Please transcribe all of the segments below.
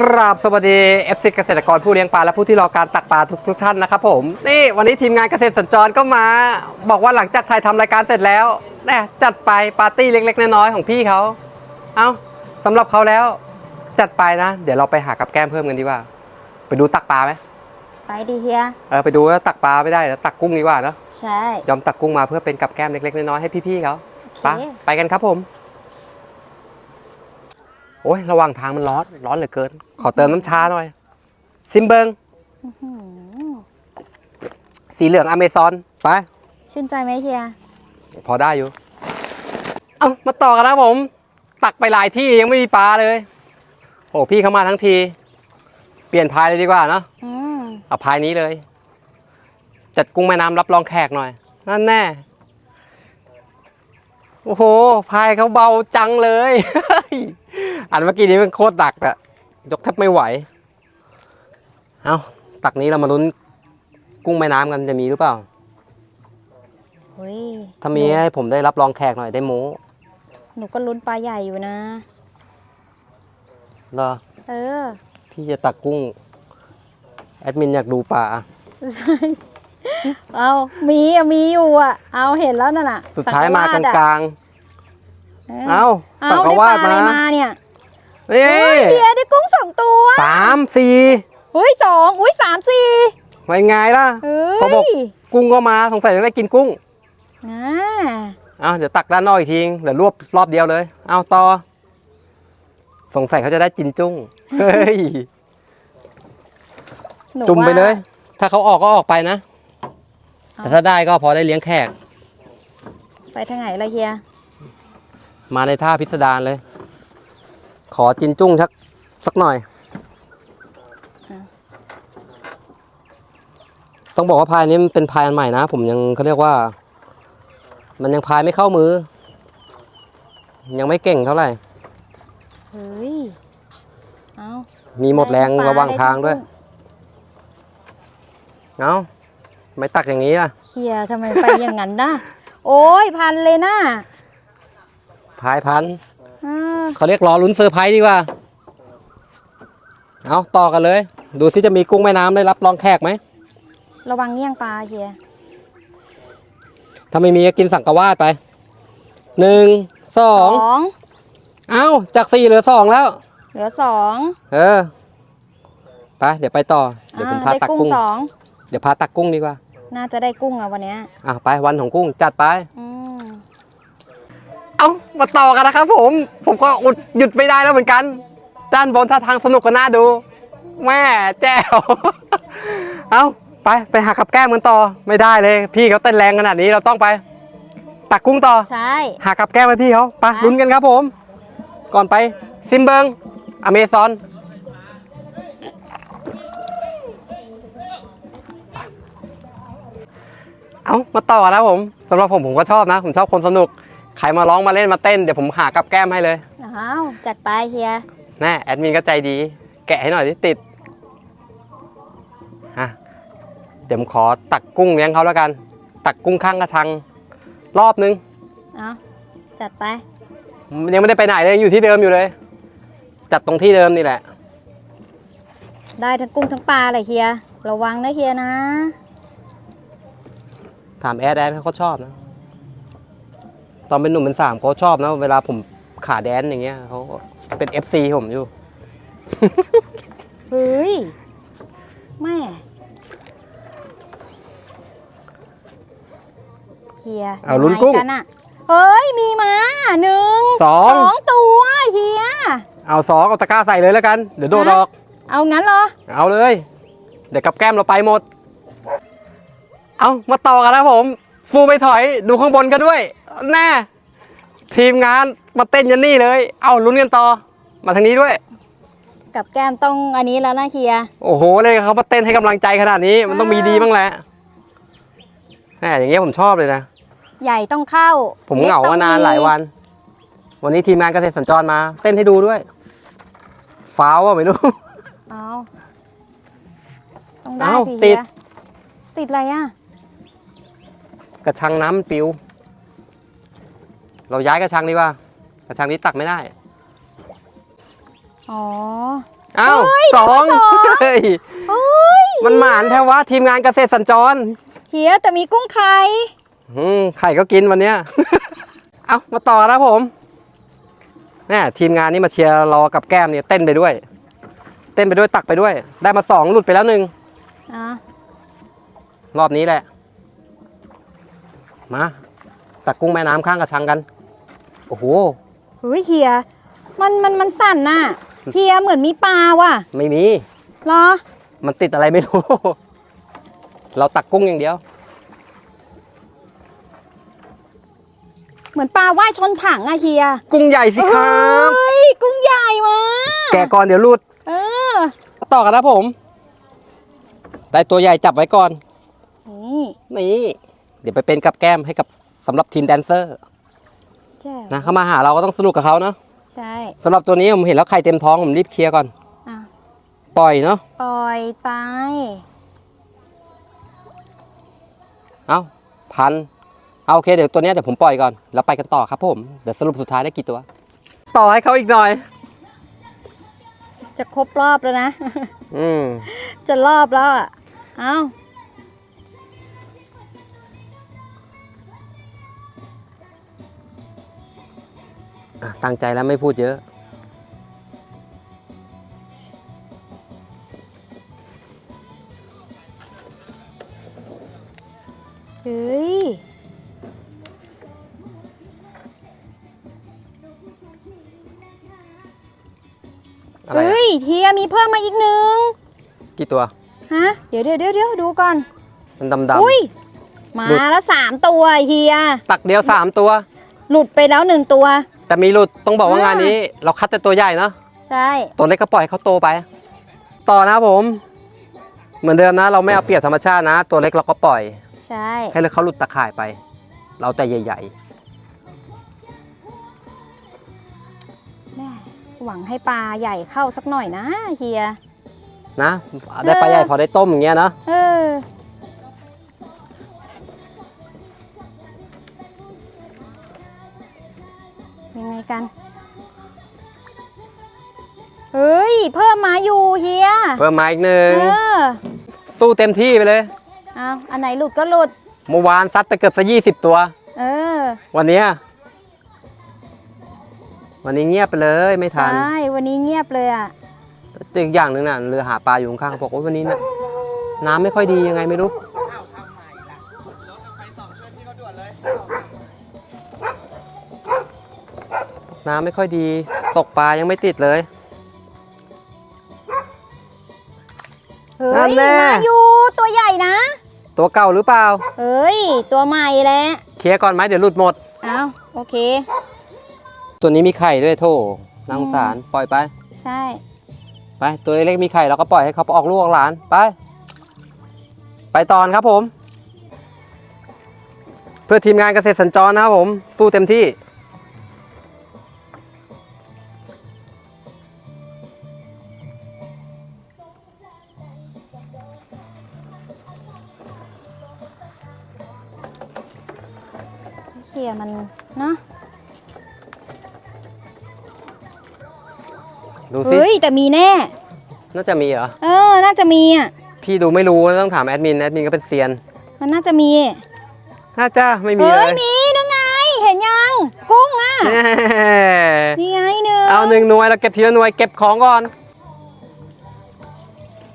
กราบสวัสดี FC เกษตรกรผู้เลี้ยงปลาและผู้ที่รอการตักปลาทุกทุกๆท่านนะครับผมนี่วันนี้ทีมงานเกษตรสัญจรก็มา บอกว่าหลังจากถ่ายทำรายการเสร็จแล้วแน่จัดไปปาร์ตี้เล็ก ๆ น้อยๆของพี่เขาเอาสำหรับเขาแล้ว จัดไปนะ เดี๋ยวเราไปหากับแก้มเพิ่มกันดีกว่า ไปดูตักปลาไหมไปดีเฮียเออไปดูแล้วตักปลาไม่ได้แล้วตักกุ้งดีกว่าเนอะใช่ยอมตักกุ้งมาเพื่อเป็นกับแก้มเล็กๆน้อยๆให้พี่ๆเขาโอเคไปไปกันครับผม โอ้ยระหว่างทางมันร้อนร้อนเหลือเกิน ขอเติมน้ำชาหน่อย ซิมเบิงอื้อหือสีเหลืองอเมซอนไป ชื่นใจไหมเฮีย พอได้อยู่ เอามาต่อกันนะครับผม ตักไปหลายที่ยังไม่มีปลาเลย โอ้พี่เข้ามาทั้งที เปลี่ยนพายเลยดีกว่าเนาะอืมเอาพายนี้เลย จัดกุ้งแม่น้ำรับรองแขกหน่อย นั่นแน่ โอ้โห พายเขาเบาจังเลย อันเมื่อกี้นี้มันโคตรตักอะยกแทบไม่ไหว เอาตักนี้เรามาลุ้นกุ้งแม่น้ำกันจะมีหรือเปล่าเฮ้ยถ้ามีให้ผมได้รับรองแขกหน่อยได้โม้หนูก็ลุ้นปลาใหญ่อยู่นะเหรอเออ พี่จะตักกุ้ง แอดมินอยากดูปลาเอามีอะมีอยู่อะเอาเห็นแล้วนั่นน่ะ สุดท้ายมากสังวลางเอๆอเอ้าเอาสังกได้ปวาลาดอะไรมามาเนี่ย นี่เฮ้ยเฮียได้กุ้งสองตัวสามสี่อุ้ยสองอุ้ยสามสี่ไว้ไงล่ะเฮ้พอบอกยกุ้งก็มาสงสัยจะได้กินกุ้งอ่าเอ้าเดี๋ยวตักด้านนอกอีกทีเดี๋ยวรวบรอบเดียวเลย เอาต่อ สงสัยเขาจะได้กินจุ้งเฮ้ยหนูจุ่มไปว่าเลย ถ้าเขาออกก็ออกไปนะเอาแต่ถ้าได้ก็พอได้เลี้ยงแขก ไปทางไหนล่ะเฮีย มาในท่าพิสดารเลย ขอจินจุ้งสักสักหน่อย ต้องบอกว่าพายนี้มันเป็นพายอันใหม่นะ ผมยังเขาเรียกว่า มันยังพายไม่เข้ามือ ยังไม่เก่งเท่าไหร่ เฮ้ย เอามีหมดแรงได้ทั้ปลระหว่างทางด้วยไทั้กุ้เอ้าไม่ตักอย่างนี้ล่ะเฮียทำไมไปอย่างนั้นนะ โอ้ยพันเลยนะพายพันอ่า เขาเรียกรอลุ้นเซอร์ไพรส์ดีกว่า เอาต่อกันเลย ดูซิจะมีกุ้งแม่น้ำได้รับรองแขกไหม ระวังเงี้ยงปลาเฮียถ้าไม่มีก็กินสังกะวาดไป หนึ่งสององ เอ้า จากสี่เหลือสองแล้ว เหลือสอง เออ ไป เดี๋ยวไปต่อ เดี๋ยวผมพาได้ตักกุ้งกุ้งสองเดี๋ยวพาตักกุ้งดีกว่า น่าจะได้กุ้งอะวันเนี้ยอะไปวันของกุ้งจัดไปอื มเอามาต่อกันนะครับผม ผมก็อุดหยุดไม่ได้แล้วเหมือนกัน ด้านบนท่าทางสนุกก็น่าดู แม่แจ๋วเอาไปไปหากับแก้มกันต่อไม่ได้เลย พี่เขาเต้นแรงขนาดนี้เราต้องไปตักกุ้งต่อ ใช่ หากับแก้มให้พี่เขาไปไป ลุ้นกันครับผม ก่อนไปซิมเบิงอเมซอน เอามาต่อแล้วผมสำหรับผมผมก็ชอบนะ ผมชอบคนสนุก ใครมาร้องมาเล่นมาเต้นเดี๋ยวผมหากับแก้มให้เลยอ้าวจัดไปเฮียแน่แอดมินก็ใจดี แกะให้หน่อยที่ติดอะเดี๋ยวผมขอตักกุ้งเลี้ยงเขาแล้วกัน ตักกุ้งข้างกระชัง รอบนึงเอาจัดไป ยังไม่ได้ไปไหนเลยยังอยู่ที่เดิมอยู่เลย จัดตรงที่เดิมนี่แหละ ได้ทั้งกุ้งทั้งปลาเลยเฮีย ระวังนะเฮียนะ ถามแอดแอดเขาก็ชอบนะ ตอนเป็นหนุ่มเป็นสามเขาชอบนะ เวลาผมขาแดนอย่างเงี้ยเขาเป็น FC ผมอยู่ เฮ้ยแม่เฮียเอาลุ้นกุ้ง ยังไกันอะเฮ้ย มีมาหนึ่งสองสอง ตัวเฮีย เอาสองเอาตะกร้าใส่เลยแล้วกัน เดี๋ยวโดดออก เอางั้นเหรอ เอาเลย เดี๋ยวกับแก้มเราไปหมด เอามาต่อกันนะผม ฟูไม่ถอยดูข้างบนกันด้วย แน่ทีมงานมาเต้นยันนี่เลย เอาลุ้นกันต่อ มาทางนี้ด้วย กับแก้มต้องอันนี้แล้วนะเฮีย โอ้โหเลยเขามาเต้นให้กำลังใจขนาดนี้ มันต้องมีดีบ้างแหละแหมอย่างเงี้ยผมชอบเลยนะ ใหญ่ต้องเข้าผมเหงามานานหลายวัน วันนี้ทีมงานเกษตรสัญจรมา เต้นให้ดูด้วย ฟ้าวว่าไม่รู้ เอาต้องได้เอ้าสิติเฮีด ยติดอะไรอะ กระชังน้ำมันปิว เราย้ายกระชังดีกว่ากระชังนี้ตักไม่ได้ อ๋อเอ้าเฮ้ยสองสองเฮ้ยโอ้ยมันหมานแท้วะทีมงานเกษตรสัญจร เฮียแต่มีกุ้งไข่อืมไข่ก็กินวันเนี้ย เอามาต่อนะผมแน่ทีมงานนี่มาเชียร์รอกับแก้มเนี่ยเต้นไปด้วย เต้นไปด้วยตักไปด้วย ได้มาสองหลุดไปแล้วหนึ่งอะรอบนี้แหละ มาตักกุ้งแม่น้ำข้างกระชังกัน โอ้โหเฮ้ยเฮีย มันมันมันสั่นน่ะเฮียเหมือนมีปลาว่ะไม่มี เหรอ มันติดอะไรไม่รู้ เราตักกุ้งอย่างเดียว เหมือนปลาว่ายชนถังอะเฮียกุ้งใหญ่สิครับเฮ้ยกุ้งใหญ่มากแกะก่อนเดี๋ยวหลุดเออต่อกันนะผมได้ตัวใหญ่จับไว้ก่อนนี่นี่ เดี๋ยวไปเป็นกับแก้มให้กับสำหรับทีมแดนเซอร์ แจ๋วนะเขามาหาเราก็ต้องสนุกกับเขาเนาะใช่สำหรับตัวนี้ผมเห็นแล้วไข่เต็มท้องผมรีบเคลียร์ก่อนอะปล่อยเนาะปล่อยไปเอาพันเอาโอเคเดี๋ยวตัวเนี้ยเดี๋ยวผมปล่อยก่อนแล้วไปกันต่อครับผมเดี๋ยวสรุปสุดท้ายได้กี่ตัว ต่อให้เขาอีกหน่อย จะครบรอบแล้วนะ อืมจะรอบแล้วอะ เอ้า ตั้งใจแล้วไม่พูดเยอะ เฮ้ย อะไรอะเฮ้ยเฮียมีเพิ่มมาอีกหนึ่งกี่ตัว ฮะ เดี๋ยวเดี๋ยวเดี๋ยวเดี๋ยวดูก่อน มันดำอุ้ย มาหลุดแล้วสามตัวเฮียๆตักเดียวสามตัว หลุดไปแล้วหนึ่งตัว แต่มีหลุดต้องบอกว่าอ่างงานนี้ เราคัดแต่ตัวใหญ่เนาะใช่ตัวเล็กก็ปล่อยเขาโตไป ต่อนะครับผม เหมือนเดิมนะ เราไม่เอาเปรียบธรรมชาตินะ ตัวเล็กเราก็ปล่อย ใช่ให้เลยเขาหลุดตะข่ายไป เราแต่ใหญ่ แม่หวังให้ปลาใหญ่เข้าสักหน่อยนะเฮียๆ นะ ได้ปลาใหญ่พอได้ต้มอย่างเงี้ยนะเออ เพิ่มมาอีกหนึ่งเออตู้เต็มที่ไปเลย เอาอันไหนหลุดก็หลุด เมื่อวานซัดไปเกือบสักยี่สิบตัว เออ วันเนี้ยวันนี้เงียบไปเลยไม่ทัน ใช่ วันนี้เงียบเลยอะอีกอย่างหนึ่งน่ะเรือหาปลาอยู่ข้างๆบอกว่าวันนี้น่ะน้ำไม่ค่อยดียังไงไม่รู้น้ำไม่ค่อยดี ตกปลายังไม่ติดเลย นั่ยนแน่มาอยู่ตัวใหญ่นะ ตัวเก่าหรือเปล่า เฮ้ย ตัวใหม่แหละเคลียร์ก่อนไหมเดี๋ยวหลุดหมด เอาโอเค ตัวนี้มีไข่ด้วยโถน่าสงสารปล่อยไป ใช่ ไปตัวเล็กๆมีไข่เราก็ปล่อยให้เขาออกลูกออกหลานไป ไปตอนครับผม เพื่อทีมงานเกษตรสัญจรนะครับผมสู้เต็มที่ เฮียมันเนาะดูสิ เฮ้ยแต่มีแน่ น่าจะมีเหรอ เออ น่าจะมีอะพี่ดูไม่รู้ต้องถามแอดมิน แอดมินก็เป็นเซียน มันน่าจะมี น่าจะไม่มีเฮ้เลยยมีนั่นไง เห็นยัง กุ้งอะ แน่นี่ไงหนึ่งเอาหนึ่งหน่วยเราเก็บทีละหน่วยเก็บของก่อน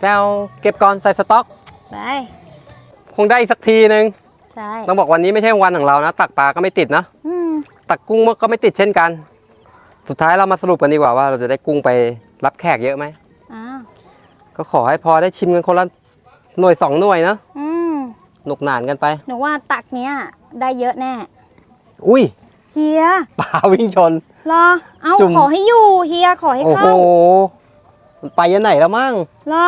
แปเอาเก็บก่อนใส่สต็อก ไป คงได้อีกสักทีหนึ่ง ใช่ต้องบอกวันนี้ไม่ใช่วันของเรานะ ตักปลาก็ไม่ติดนะอืมตักกุ้งก็ไม่ติดเช่นกัน สุดท้ายเรามาสรุปกันดีกว่าว่า เราจะได้กุ้งไปรับแขกเยอะไหมอ้าวก็ขอให้พอได้ชิมกันคนละหน่วยสองหน่วยนะอืมหนุกหนานกันไป หนูว่าตักเนี้ยได้เยอะแน่ อุ้ยเฮียปลาวิ่งชนรอ เอาจุ่มขอให้อยู่เฮียขอให้โอ้โหเข้ามันไปยันไหนแล้วมั่งรอ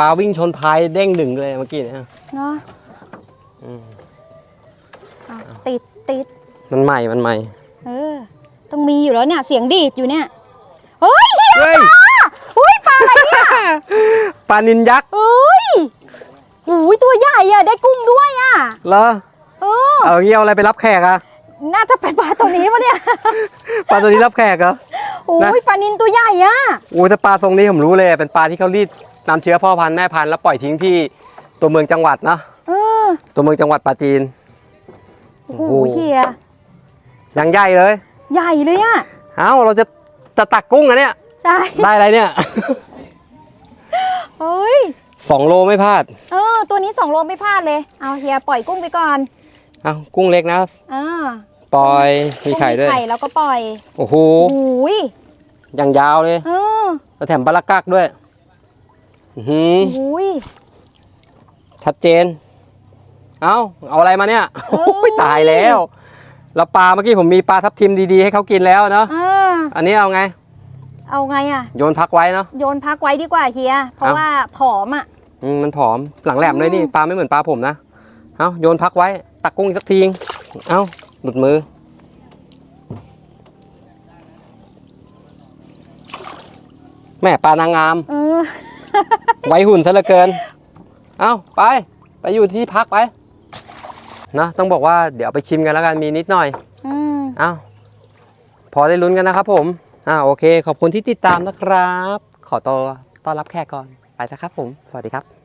ปลาวิ่งชนพายเด้งดึงเลยเมื่อกี้เนี่ยเนาะอืมอะติดติดมันใหม่มันใหม่ เออ ต้องมีอยู่แล้วเนี่ย เสียงดีดอยู่เนี่ยเฮ้ยเฮียเฮ้ยอุ้ยปลาอะไรเนี่ยปลานินยักษ์เอ้ยหูยตัวใหญ่อะได้กุ้งด้วยอะเหรอเออ เอาเงี้ยเอาอะไรไปรับแขกอะน่าจะเป็นปลาตัวนี้ปะเนี่ย ปลาตัวนี้รับแขกเหรอ โอ้นะยปลานินตัวใหญ่อะ โอ้ยแต่ปลาทรงนี้ผมรู้เลยเป็นปลาที่เขารีด นำเชื้อพ่อพันธุ์แม่พันธุ์แล้วปล่อยทิ้งที่ตัวเมืองจังหวัดเนาะเออตัวเมืองจังหวัดปราจีน โอ้โหโอ้โห เฮียยังใหญ่เลย ใหญ่เลยอะเอ้าเราจะจะตักกุ้งอะเนี่ย ใช่ได้อะไรเนี่ย เฮ้ย สองโลไม่พลาดเออ ตัวนี้สองโลไม่พลาดเลย เอาเฮียปล่อยกุ้งไปก่อน เอ้ากุ้งเล็กนะ เออปล่อยมีไข่ด้วย กุ้งมีไข่แล้วก็ปล่อยโอ้โหโอ้ยยังยาวเลยเออแล้วแถมปลาลักกักด้วยอื้อ หือโอ้ยชัดเจน เอ้าเอาอะไรมาเนี่ยโอ้ยโอ้ยตายแล้วแล้วปลาเมื่อกี้ผมมีปลาทับทิมดีๆให้เขากินแล้วเนาะเอออันนี้เอาไง เอาไงอะโยนพักไว้เนาะโยนพักไว้ดีกว่าเฮีย เพราะเอ้าว่าผอมอะอืมมันผอมหลังแหลมเลยนี่ปลาไม่เหมือนปลาผมนะเอ้าโยนพักไว้ ตักกุ้งอีกสักทีเอ้าหลุดมือแม่ปลานางงามเออ ไว้หุ่นซะเหลือเกิน เอ้าไป ไปอยู่ที่พักไป นะต้องบอกว่าเดี๋ยวเอาไปชิมกันแล้วกันมีนิดหน่อย อืมอ้าวพอได้ลุ้นกันนะครับผมอ่าโอเค ขอบคุณที่ติดตามนะครับ ขอตัวต้อนรับแขกก่อนไปนะครับผม สวัสดีครับ